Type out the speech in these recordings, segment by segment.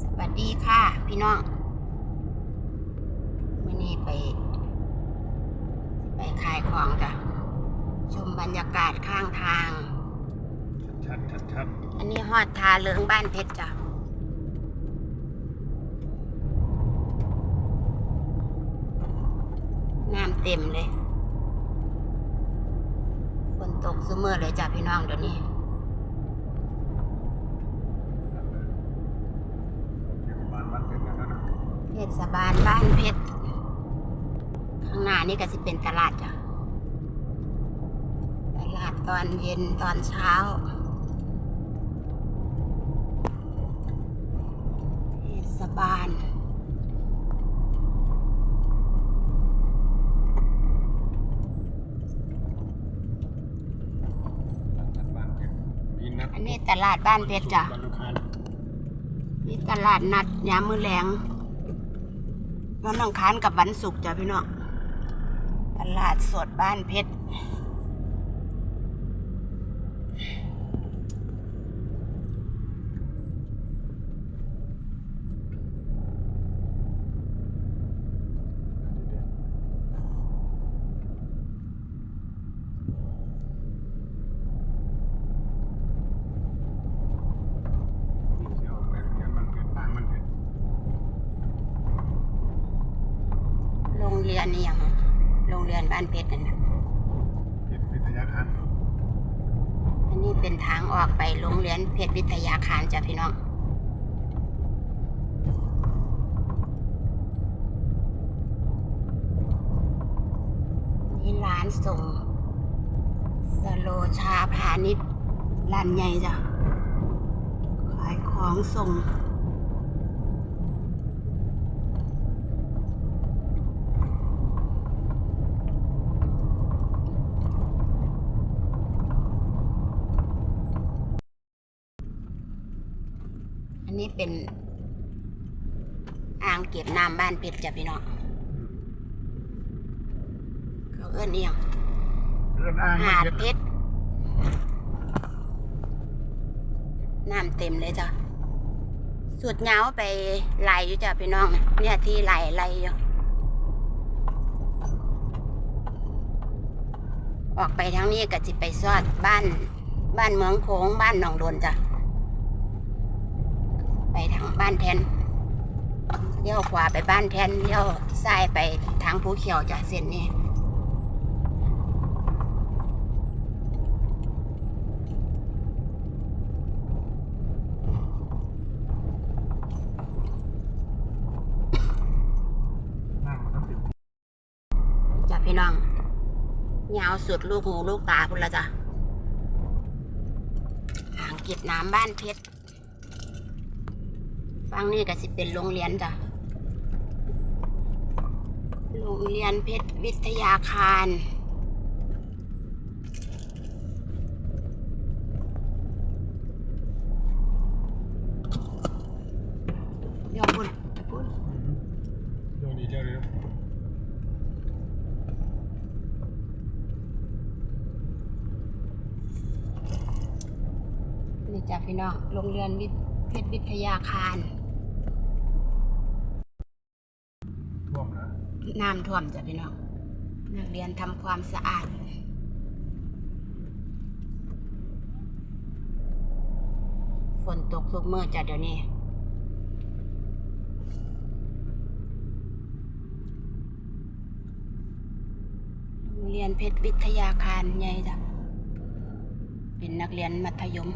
สวัสดีค่ะ พี่น้องวันนี้ไป ไปขายของจ้ะชมบรรยากาศข้างทาง ชัดชัดชัดอันนี้ฮอดทาเลิงบ้านเพชรจ้ะน้ำเต็มเลย ฝนตกซุเมอร์เลยจ้ะพี่น้องเดี๋ยวนี้ เกี่ยวกับบ้านบ้านเป็นกันนะ เท ศบาลบ้านเพชร ข้างหน้านี่ก็สิเป็นตลาดจ้ะ ตลาดตอนเย็นตอนเช้าเทศบาลบ้านบ้านเป็นมีนัดอันนี้ตลาดบ้านเพชรจ้ะวันอังคารนี่ตลาดนัดยามมือแรง วันอังคารกับวันศุกร์จ้ะพี่น้องตลาดสดบ้านเพชร มีเที่ยวไปเที่ยวมันเป็นทางมันเป็น โรง เรียนนี่ยังโรงเรียนบ้านเพชรนั่นนะเป็นวิทยาคารอันนี้เป็นทางออกไปโรงเรียนเพชรวิทยาคารจ้ะพี่น้องนี่ร้านส่งสโลชาพาณิชย์ร้านใหญ่จ้ะขายของส่ง อันนี้เป็น อ่างเก็บน้ำบ้านเพชรจ้ะพี่น้องเขาเอื้อนเอียงเรื่องอ้างหาดเก็บเพชรน้ำเต็มเลยจ้ะสุดเงาไปไหลอยู่จ้ะพี่น้อง เนี่ยที่ไหลไหลอยู่ออกไปทางนี้ก็จิไปซอดบ้าน บ้านเมืองโค้งบ้านหนองโดนจ้ะ ไปทางบ้านแทนเลี้ยวขวาไปบ้านแทนเลี้ยวซ้ายไปทางภูเขียวจ้ะเส้นนี้นั่งมาทั้งสิบจ้ะพี่น้องยาวสุดลูกหูลูกตาพุ่นละจ้ะอ่างเก็บน้ำบ้านเพชร ฟังนี่ก็สิเป็นโรงเรียนจ้ะ โรงเรียนเพชรวิทยาคารเดี๋ยวพุ่นไปพุ่นโยนดีเจ้าเลยนะนี่จ้ะพี่น้อง โรงเรียนวิทย์เพชรวิทยาคาร ท่วม น้ำท่วมจ้ะพี่น้องนักเรียนทำความสะอาดฝนตกทุกเมื่อจ้ะเดี๋ยวนี้โรงเรียนเพชรวิทยาคารใหญ่จ้ะเป็นนักเรียนมัธยม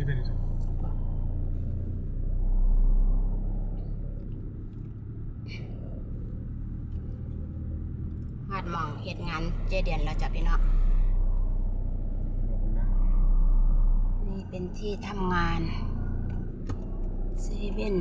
สิเป็นสิหาดหมองเหตุงานเจเดียนแล้วจ้ะพี่น้องบอกนะนี่เป็นที่ทำงานเซเว่น